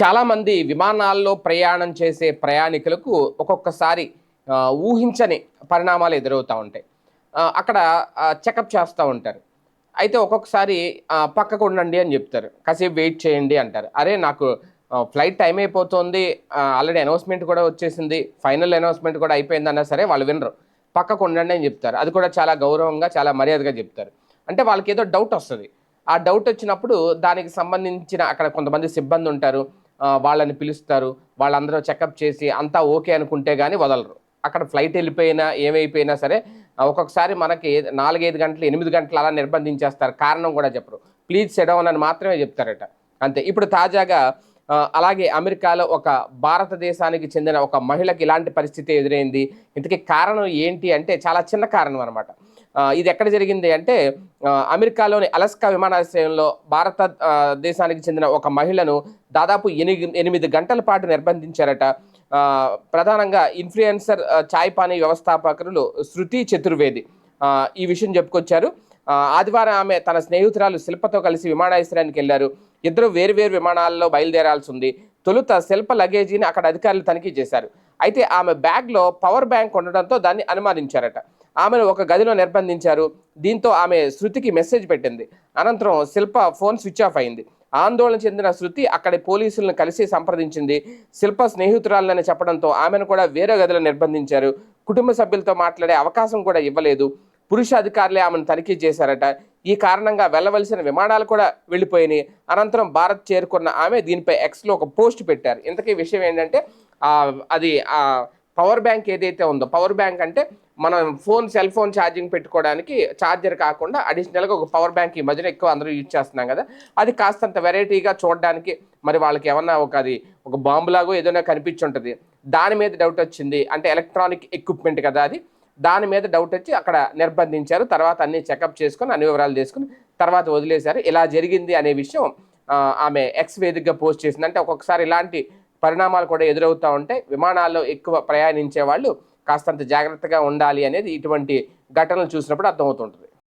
చాలామంది విమానాల్లో ప్రయాణం చేసే ప్రయాణికులకు ఒక్కొక్కసారి ఊహించని పరిణామాలు ఎదురవుతూ ఉంటాయి. అక్కడ చెకప్ చేస్తూ ఉంటారు. అయితే ఒక్కొక్కసారి పక్కకు ఉండండి అని చెప్తారు. కాసేపు వెయిట్ చేయండి అంటారు. అరే నాకు ఫ్లైట్ టైం అయిపోతుంది. ఆల్రెడీ అనౌన్స్మెంట్ కూడా వచ్చేసింది. ఫైనల్ అనౌన్స్మెంట్ కూడా అయిపోయింది అన్నా సరే వాళ్ళు వినరు. పక్కకు ఉండండి అని చెప్తారు. అది కూడా చాలా గౌరవంగా చాలా మర్యాదగా చెప్తారు. అంటే వాళ్ళకి ఏదో డౌట్ వస్తుంది. ఆ డౌట్ వచ్చినప్పుడు దానికి సంబంధించిన అక్కడ కొంతమంది సిబ్బంది ఉంటారు. వాళ్ళని పిలుస్తారు వాళ్ళందరూ చెకప్ చేసి అంతా ఓకే అనుకుంటే కానీ వదలరు. అక్కడ ఫ్లైట్ వెళ్ళిపోయినా ఏమైపోయినా సరే ఒక్కొక్కసారి మనకి నాలుగైదు గంటలు ఎనిమిది గంటలు అలా నిర్బంధించేస్తారు. కారణం కూడా చెప్పరు. ప్లీజ్ సెడౌన్ అని మాత్రమే చెప్తారట. అంతే. ఇప్పుడు తాజాగా అలాగే అమెరికాలో ఒక భారతదేశానికి చెందిన ఒక మహిళకి ఇలాంటి పరిస్థితి ఎదురైంది. ఇంతకీ కారణం ఏంటి అంటే చాలా చిన్న కారణం అనమాట ఇది ఎక్కడ జరిగింది అంటే అమెరికాలోని అలస్కా విమానాశ్రయంలో భారత దేశానికి చెందిన ఒక మహిళను దాదాపు ఎనిమిది ఎనిమిది గంటల పాటు నిర్బంధించారట. ప్రధానంగా ఇన్ఫ్లుయెన్సర్ చాయ్ పానీ వ్యవస్థాపకులు శృతి చతుర్వేది. ఈ విషయం చెప్పుకొచ్చారు. ఆదివారం ఆమె తన స్నేహితురాలు శిల్పతో కలిసి విమానాశ్రయానికి వెళ్ళారు. ఇద్దరు వేరువేరు విమానాల్లో బయలుదేరాల్సి ఉంది. తొలుత శిల్ప లగేజీని అక్కడ అధికారులు తనిఖీ చేశారు. అయితే ఆమె బ్యాగ్లో పవర్ బ్యాంక్ ఉండడంతో దాన్ని అనుమానించారట. ఆమెను ఒక గదిలో నిర్బంధించారు. దీంతో ఆమె శృతికి మెసేజ్ పెట్టింది. అనంతరం శిల్ప ఫోన్ స్విచ్ ఆఫ్ అయింది. ఆందోళన చెందిన శృతి అక్కడి పోలీసులను కలిసి సంప్రదించింది. శిల్ప స్నేహితురాలని చెప్పడంతో ఆమెను కూడా వేరే గదిలో నిర్బంధించారు. కుటుంబ సభ్యులతో మాట్లాడే అవకాశం కూడా ఇవ్వలేదు. పురుష అధికారులే ఆమెను తనిఖీ చేశారట. ఈ కారణంగా వెళ్ళవలసిన విమానాలు కూడా వెళ్ళిపోయినాయి. అనంతరం భారత్ చేరుకున్న ఆమె దీనిపై ఎక్స్లో ఒక పోస్ట్ పెట్టారు. ఇంతకీ విషయం ఏంటంటే అది పవర్ బ్యాంక్ ఏదైతే ఉందో పవర్ బ్యాంక్ అంటే మనం ఫోన్ సెల్ ఫోన్ ఛార్జింగ్ పెట్టుకోవడానికి ఛార్జర్ కాకుండా అడిషనల్గా ఒక పవర్ బ్యాంక్ ఈ మధ్యన ఎక్కువ అందరూ యూజ్ చేస్తున్నాం కదా. అది కాస్తంత వెరైటీగా చూడడానికి మరి వాళ్ళకి ఏమన్నా ఒక అది ఒక బాంబులాగో ఏదైనా కనిపించుంటుంది. దాని మీద డౌట్ వచ్చింది. అంటే ఎలక్ట్రానిక్ ఎక్విప్మెంట్ కదా అది. దాని మీద డౌట్ వచ్చి అక్కడ నిర్బంధించారు. తర్వాత అన్ని చెకప్ చేసుకొని అన్ని వివరాలు తీసుకుని తర్వాత వదిలేశారు. ఇలా జరిగింది అనే విషయం ఆమె ఎక్స్ వేదికగా పోస్ట్ చేసింది. అంటే ఒక్కొక్కసారి ఇలాంటి పరిణామాలు కూడా ఎదురవుతూ ఉంటాయి విమానాల్లో ఎక్కువ ప్రయాణించే వాళ్ళు కాస్తంత జాగ్రత్తగా ఉండాలి అనేది ఇటువంటి ఘటనలు చూసినప్పుడు అర్థమవుతుంటుంది.